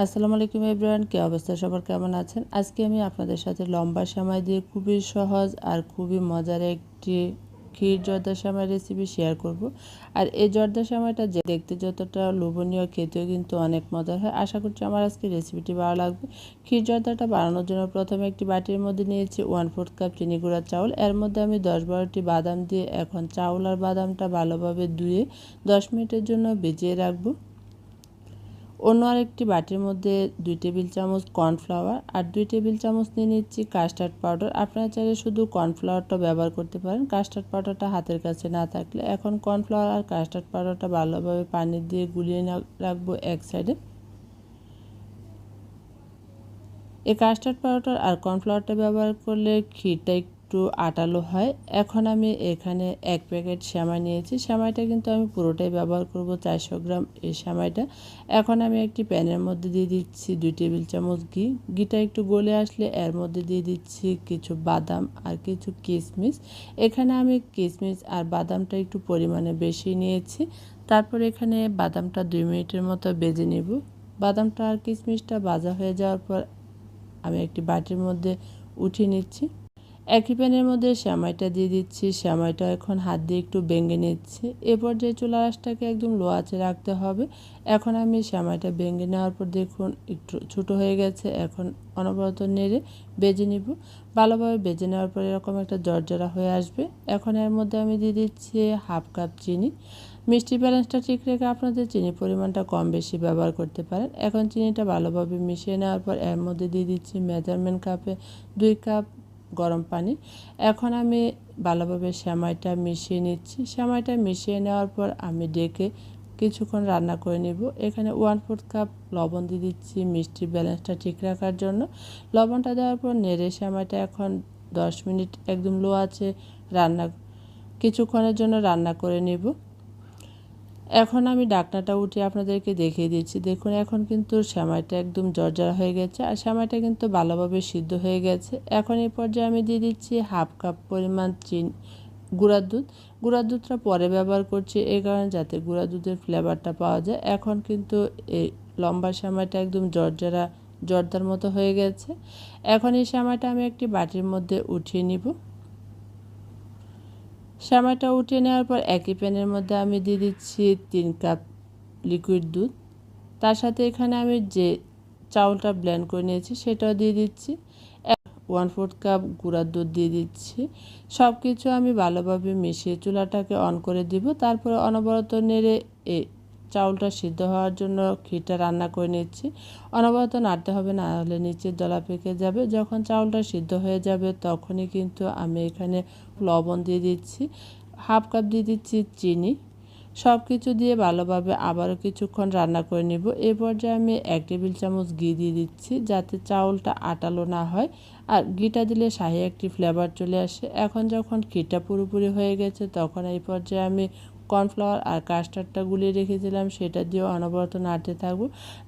আসসালামু আলাইকুম এভরিওয়ান, কী অবস্থা? সবার কেমন আছেন? আজকে আমি আপনাদের সাথে লম্বা সময় দিয়ে খুবই সহজ আর খুবই মজার একটি ক্ষীর জর্দা সামাই রেসিপি শেয়ার করব। আর এই জর্দা সামাইটা যে দেখতে যতটা লোভনীয়, খেতেও কিন্তু অনেক মজার হয়। আশা করছি আমার আজকে রেসিপিটি ভালো লাগবে। ক্ষীর জর্দাটা বানানোর জন্য প্রথমে একটি বাটির মধ্যে নিয়েছি ওয়ান ফোর্থ কাপ চিনি গুঁড়া চাউল। এর মধ্যে আমি দশ বারোটি বাদাম দিয়ে এখন চাউল আর বাদামটা ভালোভাবে ধুয়ে দশ মিনিটের জন্য ভিজিয়ে রাখব। অন্য আরেকটি বাটির মধ্যে দুই টেবিল চামচ কর্নফ্লাওয়ার আর দুই টেবিল চামচ নিয়ে নিচ্ছি কাস্টার্ড পাউডার। আপনারা চাইলে শুধু কর্নফ্লাওয়ারটা ব্যবহার করতে পারেন। কাস্টার্ড পাউডারটা হাতের কাছে না থাকলে এখন কর্নফ্লাওয়ার আর কাস্টার্ড পাউডারটা ভালোভাবে পানি দিয়ে গুলিয়ে রাখব এক সাইডে। এই কাস্টার্ড পাউডার আর কর্নফ্লাওয়ারটা ব্যবহার করলে ক্ষীরটা একটু আটালো হয়। এখন আমি এখানে এক প্যাকেট শ্যামাই নিয়েছি। শ্যামাইটা কিন্তু আমি পুরোটাই ব্যবহার করব চারশো গ্রাম এই শ্যামাইটা এখন আমি একটি প্যানের মধ্যে দিয়ে দিচ্ছি দুই টেবিল চামচ ঘি। ঘিটা একটু গলে আসলে এর মধ্যে দিয়ে দিচ্ছি কিছু বাদাম আর কিছু কিশমিশ এখানে আমি কিশমিশ আর বাদামটা একটু পরিমাণে বেশি নিয়েছি। তারপর এখানে বাদামটা দুই মিনিটের মতো বেজে নেব। বাদামটা আর কিশমিশটা ভাজা হয়ে যাওয়ার পর আমি একটি বাটির মধ্যে উঠিয়ে নিচ্ছি। একই প্যানের মধ্যে শ্যামাইটা দিয়ে দিচ্ছি। শ্যামাইটা এখন হাত দিয়ে একটু ভেঙে নিচ্ছি। এ পর্যায়ে চুলা আঁচটাকে একদম লো আঁচে রাখতে হবে। এখন আমি শ্যামাইটা ভেঙে নেওয়ার পর দেখুন, একটু ছোটো হয়ে গেছে। এখন অনবরত নেড়ে বেজে নিব। ভালোভাবে বেজে নেওয়ার পর এরকম একটা জর্জরা হয়ে আসবে। এখন এর মধ্যে আমি দিয়ে দিচ্ছি হাফ কাপ চিনি। মিষ্টি ব্যালেন্সটা ঠিক রেখে আপনাদের চিনি পরিমাণটা কম বেশি ব্যবহার করতে পারেন। এখন চিনিটা ভালোভাবে মিশিয়ে নেওয়ার পর এর মধ্যে দিয়ে দিচ্ছি মেজারমেন্ট কাপে দুই কাপ গরম পানি। এখন আমি ভালোভাবে শ্যামাইটা মিশিয়ে নিচ্ছি। শ্যামাইটা মিশিয়ে নেওয়ার পর আমি ডেকে কিছুক্ষণ রান্না করে নেব। এখানে ওয়ান ফোর্থ কাপ লবণ দিয়ে দিচ্ছি মিষ্টির ব্যালেন্সটা ঠিক রাখার জন্য। লবণটা দেওয়ার পর নেড়ে শ্যামাইটা এখন দশ মিনিট একদম লো আছে রান্না, কিছুক্ষণের জন্য রান্না করে নেব। এখন আমি ডাকনাটা উঠে আপনাদেরকে দেখিয়ে দিচ্ছি। দেখুন, এখন কিন্তু শ্যামাইটা একদম জর্জরা হয়ে গেছে আর শ্যামাইটা কিন্তু ভালোভাবে সিদ্ধ হয়ে গেছে। এখন এই পর্যায়ে আমি দিয়ে দিচ্ছি হাফ কাপ পরিমাণ চিন, গুঁড়ার দুধ। গুঁড়ার দুধটা পরে ব্যবহার করছি এই কারণে যাতে গুঁড়া দুধের ফ্লেভারটা পাওয়া যায়। এখন কিন্তু এই লম্বা শ্যামাইটা একদম জর্জরা জর্দার মতো হয়ে গেছে। এখন এই শ্যামাইটা আমি একটি বাটির মধ্যে উঠিয়ে নিব। শ্যামাটা উঠে নেওয়ার পর একই প্যানের মধ্যে আমি দিয়ে দিচ্ছি তিন কাপ লিকুইড দুধ। তার সাথে এখানে আমি যে চাউলটা ব্লেন্ড করে নিয়েছি সেটাও দিয়ে দিচ্ছি। ওয়ান ফোর্থ কাপ গুঁড়ার দুধ দিয়ে দিচ্ছি। সব কিছু আমি ভালোভাবে মিশিয়ে চুলাটাকে অন করে দিব। তারপরে অনবরত নেড়ে এ চাউলটা সিদ্ধ হওয়ার জন্য ক্ষীরটা রান্না করে নিচ্ছি। অনবরত নাড়তে হবে, না হলে নিচের দলা পেকে যাবে। যখন চাউলটা সিদ্ধ হয়ে যাবে, তখনই কিন্তু আমি এখানে লবণ দিয়ে দিচ্ছি, হাফ কাপ দিয়ে দিচ্ছি চিনি। সব কিছু দিয়ে ভালোভাবে আবারও কিছুক্ষণ রান্না করে নিব। এ পর্যায়ে আমি এক টেবিল চামচ ঘি দিয়ে দিচ্ছি, যাতে চাউলটা আটালো না হয়। আর ঘিটা দিলে শাহি একটি ফ্লেভার চলে আসে। এখন যখন ঘিটা পুরোপুরি হয়ে গেছে, তখন এই পর্যায়ে আমি কর্নফ্লাওয়ার আর কাস্টার্ডটা গুলিয়ে রেখেছিলাম, সেটা দিয়েও অনবরত নাড়তে থাকব।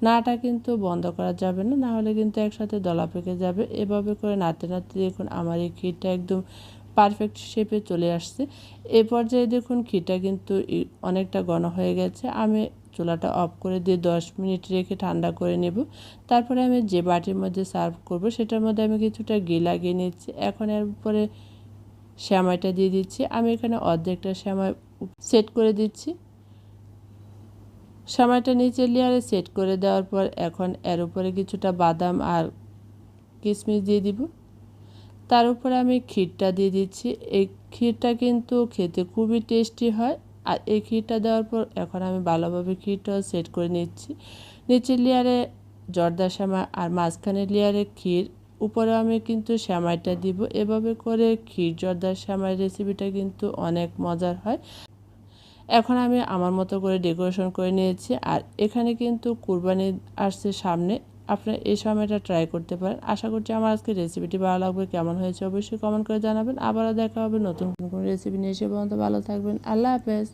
নাটা কিন্তু বন্ধ করা যাবে না না হলে কিন্তু একসাথে দলা পেকে যাবে। এভাবে করে নাড়তে নাড়তে দেখুন আমার এই ক্ষীরটা একদম পারফেক্ট শেপে চলে আসছে। এ পর্যায়ে দেখুন ক্ষীরটা কিন্তু অনেকটা ঘন হয়ে গেছে। আমি চুলাটা অফ করে দিয়ে দশ মিনিট রেখে ঠান্ডা করে নেব। তারপরে আমি যে বাটির মধ্যে সার্ভ করব, সেটার মধ্যে আমি কিছুটা ঘি লাগিয়ে নিচ্ছি। এখন এর উপরে শ্যামাইটা দিয়ে দিচ্ছি। আমি এখানে অর্ধেকটা শ্যামাই সেট করে দিচ্ছি। সময়টা নিচের লেয়ারে সেট করে দেওয়ার পর এখন এর উপরে কিছুটা বাদাম আর কিশমিশ দিয়ে দিব। তার উপরে আমি ক্ষীরটা দিয়ে দিচ্ছি। এই ক্ষীরটা কিন্তু খেতে খুবই টেস্টি হয়। আর এই ক্ষীরটা দেওয়ার পর এখন আমি ভালোভাবে ক্ষীরটাও সেট করে নিচ্ছি। নিচের লেয়ারে জর্দা শ্যামা আর মাঝখানের লেয়ারে ক্ষীর উপরে আমি কিন্তু শ্যামাইটা দিব। এভাবে করে ক্ষীর জর্দার শ্যামাই রেসিপিটা কিন্তু অনেক মজার হয়। এখন আমি আমার মতো করে ডেকোরেশন করে নিয়েছি আর এখানে কিন্তু কুরবানি আসছে সামনে। আপনারা এই সময়টা ট্রাই করতে পারেন। আশা করছি আমার আজকে রেসিপিটি ভালো লাগবে। কেমন হয়েছে অবশ্যই কমেন্ট করে জানাবেন। আবারও দেখা হবে নতুন কোনো রেসিপি নিয়ে। এসে পর্যন্ত ভালো থাকবেন। আল্লাহ হাফেজ।